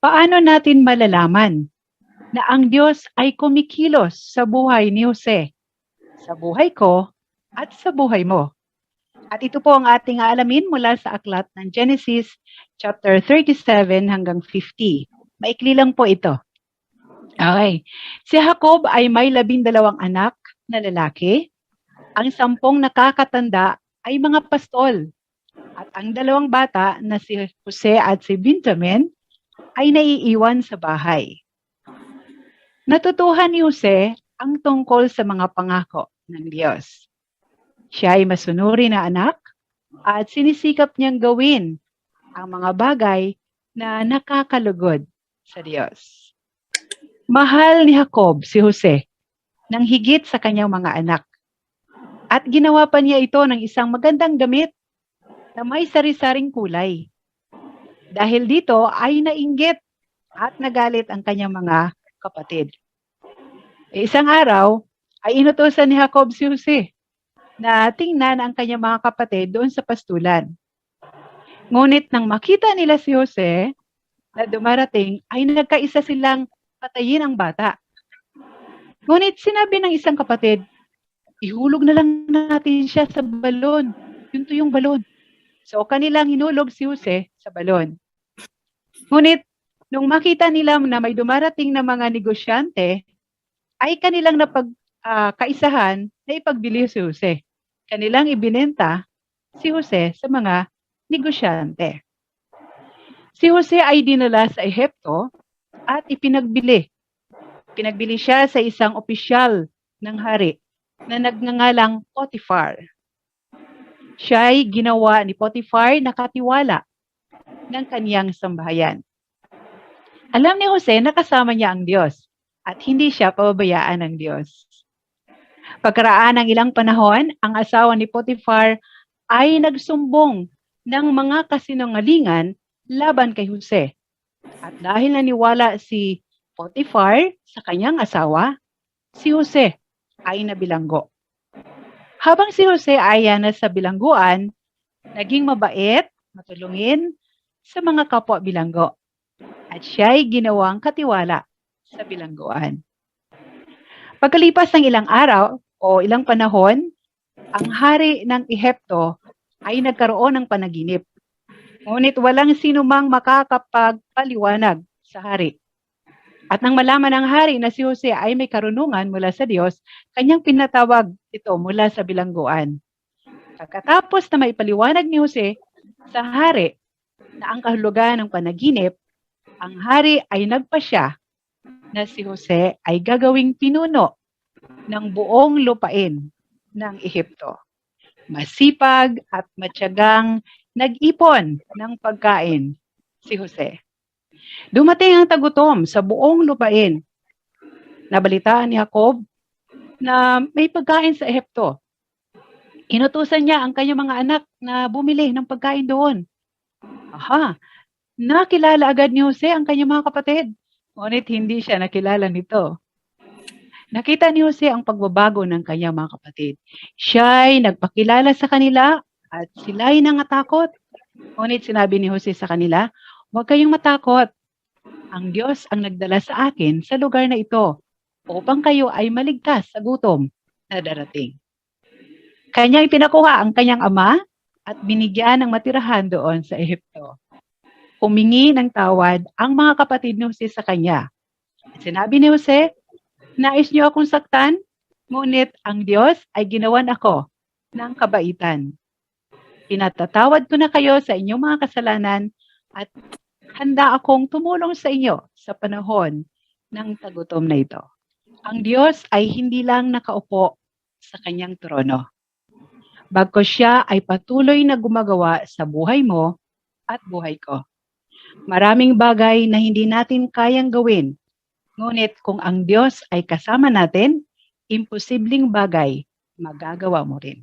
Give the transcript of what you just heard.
Paano natin malalaman na ang Diyos ay kumikilos sa buhay ni Jose, sa buhay ko, at sa buhay mo? At ito po ang ating aalamin mula sa aklat ng Genesis chapter 37 hanggang 50. Maikli lang po ito. Okay. Si Jacob ay may labindalawang anak na lalaki. Ang sampung nakakatanda ay mga pastol. At ang dalawang bata na si Jose at si Benjamin ay naiiwan sa bahay. Natutuhan ni Jose ang tungkol sa mga pangako ng Diyos. Siya ay masunuri na anak at sinisikap niyang gawin ang mga bagay na nakakalugod sa Diyos. Mahal ni Jacob si Jose nang higit sa kanyang mga anak. At ginawa pa niya ito ng isang magandang gamit na may sari-saring kulay. Dahil dito ay nainggit at nagalit ang kanyang mga kapatid. E isang araw ay inutosan ni Jacob si Jose na tingnan ang kanyang mga kapatid doon sa pastulan. Ngunit nang makita nila si Jose na dumarating ay nagkaisa silang patayin ang bata. Ngunit sinabi ng isang kapatid, ihulog na lang natin siya sa balon. Yun to yung balon. So kanilang hinulog si Jose sa balon. Ngunit nung makita nila na may dumarating na mga negosyante, ay kanilang napag ah, kaisahan na ipagbili si Jose. Kanilang ibinenta si Jose sa mga negosyante. Si Jose ay dinala sa Ehipto at ipinagbili. Pinagbili siya sa isang opisyal ng hari na nagngangalang Potiphar. Siya ay ginawa ni Potiphar na katiwala ng kaniyang sambahayan. Alam ni Jose na kasama niya ang Diyos at hindi siya pababayaan ng Diyos. Pagkaraan ng ilang panahon, ang asawa ni Potiphar ay nagsumbong ng mga kasinungalingan laban kay Jose. At dahil naniwala si Potiphar sa kanyang asawa, si Jose ay nabilanggo. Habang si Jose ay ah, nasa bilangguan, naging mabait, matulungin sa mga kapwa bilanggo. At siya ay ginawang katiwala sa bilangguan. Pagkalipas ng ilang araw o ilang panahon, ang hari ng Ehipto ay nagkaroon ng panaginip. Ngunit walang sino mang makakapagpaliwanag sa hari. At nang malaman ng hari na si Jose ay may karunungan mula sa Diyos, kanyang pinatawag ito mula sa bilangguan. Pagkatapos na maipaliwanag ni Jose sa hari na ang kahulugan ng panaginip, ang hari ay nagpasya na si Jose ay gagawing pinuno ng buong lupain ng Ehipto. Masipag at matyagang nag-ipon ng pagkain si Jose. Dumating ang tagutom sa buong lupain. Nabalitaan ni Jacob na may pagkain sa Ehipto. Inutusan niya ang kanyang mga anak na bumili ng pagkain doon. Aha, nakilala agad ni Jose ang kanyang mga kapatid. Ngunit hindi siya nakilala nito. Nakita ni Jose ang pagbabago ng kanyang mga kapatid. Siya ay nagpakilala sa kanila at sila ay nangatakot. Ngunit sinabi ni Jose sa kanila, huwag kayong matakot. Ang Diyos ang nagdala sa akin sa lugar na ito upang kayo ay maligtas sa gutom na darating. Kanya ipinakuha ang kanyang ama at binigyan ng matirahan doon sa Ehipto. Humingi ng tawad ang mga kapatid ni Jose sa kanya. Sinabi ni Jose, Nais niyo akong saktan, ngunit ang Diyos ay ginawan ako ng kabaitan. Pinatatawad ko na kayo sa inyong mga kasalanan at handa akong tumulong sa inyo sa panahon ng tagutom na ito. Ang Diyos ay hindi lang nakaupo sa kanyang trono. Bagkos siya ay patuloy na gumagawa sa buhay mo at buhay ko. Maraming bagay na hindi natin kayang gawin Ngunit kung ang Diyos ay kasama natin, imposibleng bagay magagawa mo rin.